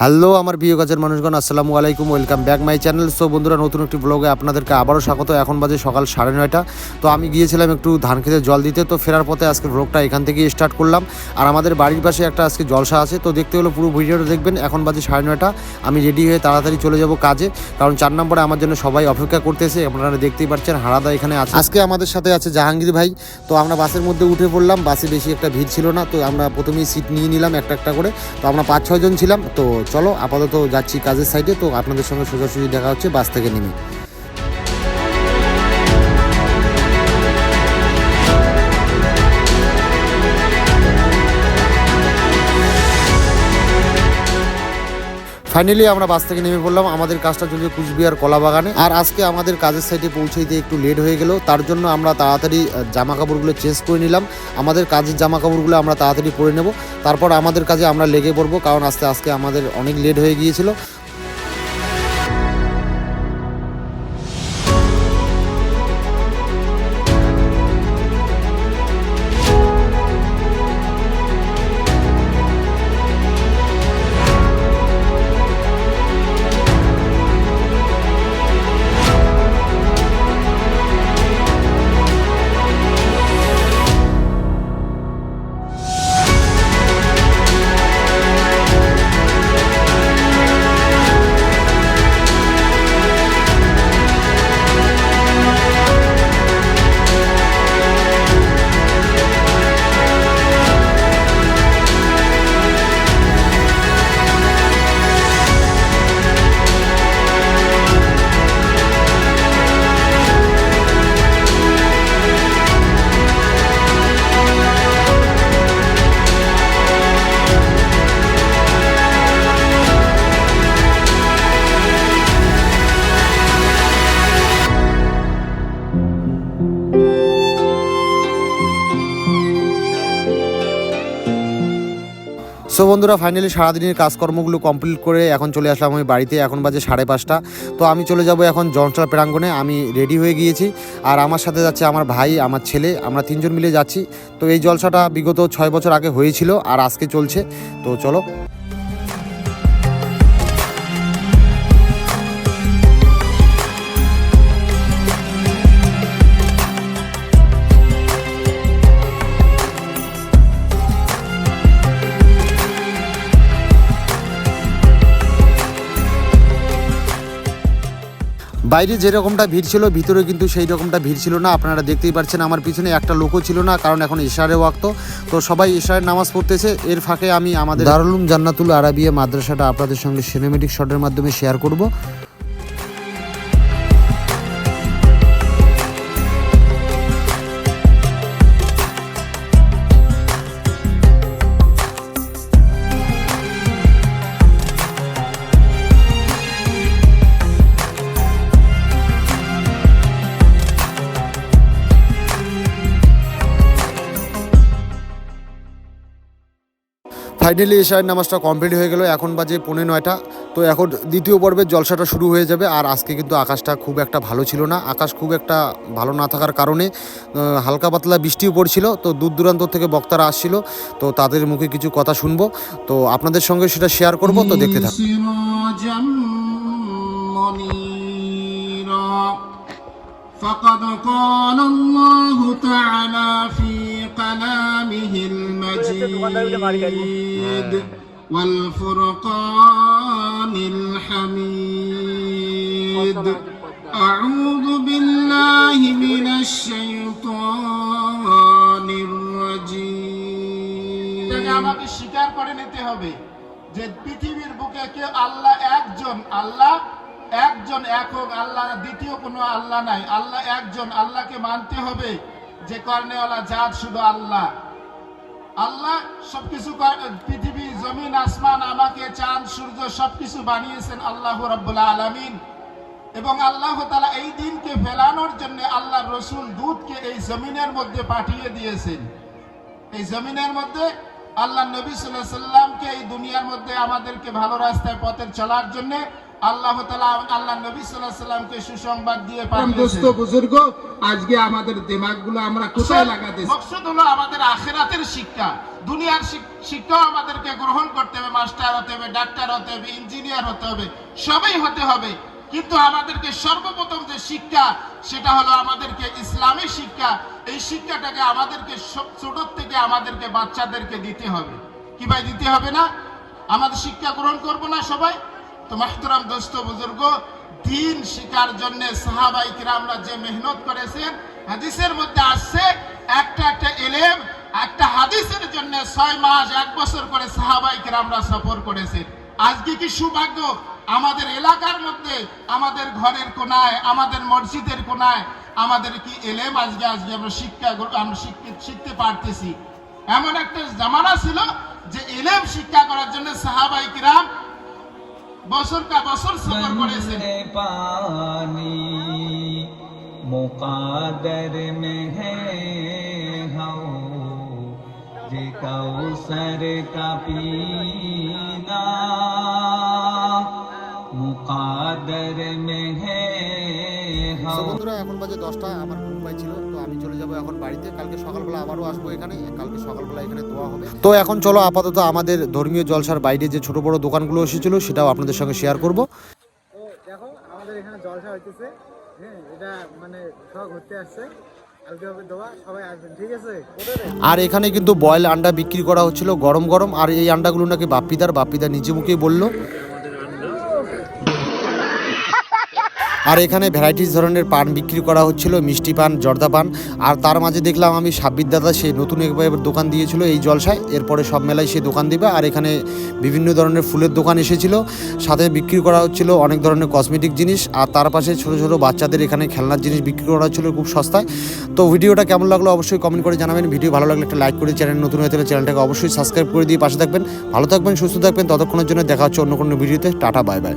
Hello, আমার প্রিয় কাজের মানুষগণ, আসসালামু আলাইকুম, welcome back my channel. So বন্ধুরা, নতুন একটি ব্লগে আপনাদেরকে আবারও স্বাগত। এখন বাজে সকাল সাড়ে নয়টা। তো আমি গিয়েছিলাম একটু ধান খেতে জল দিতে। তো ফেরার পথে আজকে ব্লগটা এখান থেকে স্টার্ট করলাম। আর আমাদের বাড়ির পাশে একটা আজকে জলসা আছে। তো দেখতে হলো পুরো ভিডিওটা দেখবেন। এখন বাজে সাড়ে নয়টা। আমি রেডি হয়ে তাড়াতাড়ি চলে যাব কাজে। কারণ চার নম্বরে আমার জন্য সবাই অপেক্ষা করতেছে। আপনারা দেখতেই পাচ্ছেন, হারাদা এখানে আছে। আজকে আমাদের সাথে আছে জাহাঙ্গীর ভাই। তো আমরা বাসের মধ্যে উঠে পড়লাম। বাসে বেশি একটা ভিড় ছিল না। তো আমরা প্রথমেই সিট নিয়ে নিলাম একটা একটা করে। তো আমরা পাঁচ ছয়জন ছিলাম। তো চলো আপাতত যাচ্ছি কাজের সাইডে তো আপনাদের সঙ্গে সোজাসুজি দেখা হচ্ছে বাস থেকে নেমে। ফাইনালি আমরা বাস থেকে নেমে পড়লাম। আমাদের কাজটা চলছে কুচবিহার কলা বাগানে আর আজকে আমাদের কাজের সাইডে পৌঁছাইতে একটু লেট হয়ে গেল। তার জন্য আমরা তাড়াতাড়ি জামা কাপড়গুলো চেঞ্জ করে নিলাম। আমাদের কাজের জামা কাপড়গুলো আমরা তাড়াতাড়ি পরে নেব। তারপর আমাদের কাজে আমরা লেগে পড়ব। কারণ আস্তে আজকে আমাদের অনেক লেট হয়ে গিয়েছিল। সো বন্ধুরা ফাইনালি সারাদিনের কাজকর্মগুলো কমপ্লিট করে এখন চলে আসলাম আমি বাড়িতে। এখন বাজে সাড়ে পাঁচটা। তো আমি চলে যাব এখন জনসলা প্রাঙ্গণে। আমি রেডি হয়ে গিয়েছি। আর আমার সাথে যাচ্ছে আমার ভাই, আমার ছেলে, আমরা তিনজন মিলে যাচ্ছি। তো এই জলসাটা বিগত ছয় বছর আগে হয়েছিল আর আজকে চলছে। তো চলো। বাইরে যেরকমটা ভিড় ছিল, ভিতরে কিন্তু সেই রকমটা ভিড় ছিল না। আপনারা দেখতেই পাচ্ছেন আমার পিছনে একটা লোকও ছিল না, কারণ এখন ইশারে ওয়াক্ত। তো সবাই ইশারের নামাজ পড়তেছে। এর ফাঁকে আমি আমাদের দারুলুম জান্নাতুল আরাবিয়া মাদ্রাসাটা আপনাদের সঙ্গে সিনেমেটিক শটের মাধ্যমে শেয়ার করব। ফাইনালি এশারের নামাজটা কমপ্লিট হয়ে গেল এখন বাজে পৌনে নয়টা তো এখন দ্বিতীয় পর্বের জলসাটা শুরু হয়ে যাবে আর আজকে কিন্তু আকাশটা খুব একটা ভালো ছিল না আকাশ খুব একটা ভালো না থাকার কারণে আহ, হালকা পাতলা বৃষ্টিও পড়ছিল তো দূর দূরান্ত থেকে বক্তারা আসছিল তো তাদের মুখে কিছু কথা শুনবো তো আপনাদের সঙ্গে সেটা শেয়ার করব তো দেখতে থাকুন سراجا منيرا فقد قال الله تعالى في كلامه المجيد والفرقان الحميد أعوذ بالله من الشيطان الرجيم আমাকে স্বীকার করে নিতে হবে যে পৃথিবীর বুকে কেউ আল্লাহ একজন আল্লাহ একজন একক আল্লাহ দ্বিতীয় কোনো আল্লাহ নাই আল্লাহ একজন আল্লাহকে মানতে হবে যে কর্ণেওয়ালা জাত শুধু আল্লাহ। আল্লাহ সবকিছু পৃথিবী, জমিন, আসমান, আমাকে, চাঁদ, সূর্য সবকিছু বানিয়েছেন আল্লাহ রাব্বুল আলামিন। এবং আল্লাহ তালা এই দিনকে ফেলানোর জন্য আল্লাহ রসুল দুধকে এই জমিনের মধ্যে পাঠিয়ে দিয়েছেন। এই জমিনের মধ্যে আল্লাহ নবী সাল্লাহ সাল্লামকে এই দুনিয়ার মধ্যে আমাদেরকে ভালো রাস্তায় পথের চলার জন্য আল্লাহ আল্লাহ নবী সুসংবাদ দিয়ে দোস্ত বুজুর্গ আজকে আমাদের দিমাগগুলো আমরা কোথায় লাগাতে মকসদ হলো আমাদের আখেরাতের শিক্ষা। দুনিয়ার শিক্ষাও আমাদেরকে গ্রহণ করতে হবে মাস্টার হতে হবে ডাক্তার হতে হবে ইঞ্জিনিয়ার হতে হবে হতে হবে। কিন্তু আমাদেরকে সর্বপ্রথম যে শিক্ষা সেটা হলো আমাদেরকে ইসলামী শিক্ষা। এই শিক্ষাটাকে আমাদেরকে ছোট থেকে আমাদেরকে বাচ্চাদেরকে দিতে হবে। কি ভাই দিতে হবে না? আমাদের শিক্ষা গ্রহণ করব না সবাই? তো দোস্ত বুজুর্গ, দিন শিকার জন্য যে মেহনত করেছেন, হাদিসের মধ্যে আসছে, একটা একটা এলেম, একটা হাদিসের জন্য ছয় মাস, এক বছর করে সফর করেছে আজকে কি আমাদের এলাকার মধ্যে, আমাদের ঘরের কোনায়, আমাদের মসজিদের কোনায়, আমাদের কি এলেম আজকে আজকে আমরা শিক্ষা আমরা শিখতে পারতেছি। এমন একটা জামানা ছিল যে এলেম শিক্ষা করার জন্য সাহাবাই কিরাম বছর কা বছর সফর করেছেন পানি মুকাদর মে হাও যে কাউসর কা পিনা। মুকাদর বন্ধুরা এখন বাজে দশটা আমার ঘুম ছিল তো আমি চলে যাব এখন বাড়িতে। কালকে সকালবেলা আবারও আসব এখানে কালকে সকালবেলা এখানে দোয়া হবে। তো এখন চলো আপাতত আমাদের ধর্মীয় জলসার বাইরে যে ছোট বড় দোকানগুলো এসেছিল সেটাও আপনাদের সঙ্গে শেয়ার করব। দেখো আমাদের এখানে জলসা হইতেছে। হ্যাঁ এটা মানে সব ঘুরতে আসছে। আর এখানে কিন্তু বয়েল আন্ডা বিক্রি করা হচ্ছিল গরম গরম আর এই আন্ডাগুলো নাকি বাপ্পিদার বাপ্পিদা নিজে মুখেই বলল। আর এখানে ভ্যারাইটিস ধরনের পান বিক্রি করা হচ্ছিল, মিষ্টি পান, জর্দা পান। আর তার মাঝে দেখলাম আমি সাব্বির দাদা, সে নতুন একবার দোকান দিয়েছিল এই জলসায়। এরপরে সব মেলায় সে দোকান দিবে। আর এখানে বিভিন্ন ধরনের ফুলের দোকান এসেছিল। সাথে বিক্রি করা হচ্ছিল অনেক ধরনের কসমেটিক জিনিস। আর তার পাশে ছোট ছোট বাচ্চাদের এখানে খেলনার জিনিস বিক্রি করা হচ্ছিল খুব সস্তায়। তো ভিডিওটা কেমন লাগল অবশ্যই কমেন্ট করে জানাবেন। ভিডিও ভালো লাগলে একটা লাইক করে চ্যানেল নতুন হয়ে থাকলে চ্যানেলটাকে অবশ্যই সাবস্ক্রাইব করে দিয়ে পাশে থাকবেন। ভালো থাকবেন, সুস্থ থাকবেন। ততক্ষণের জন্য দেখা হচ্ছে অন্য কোনো ভিডিওতে। Tata bye bye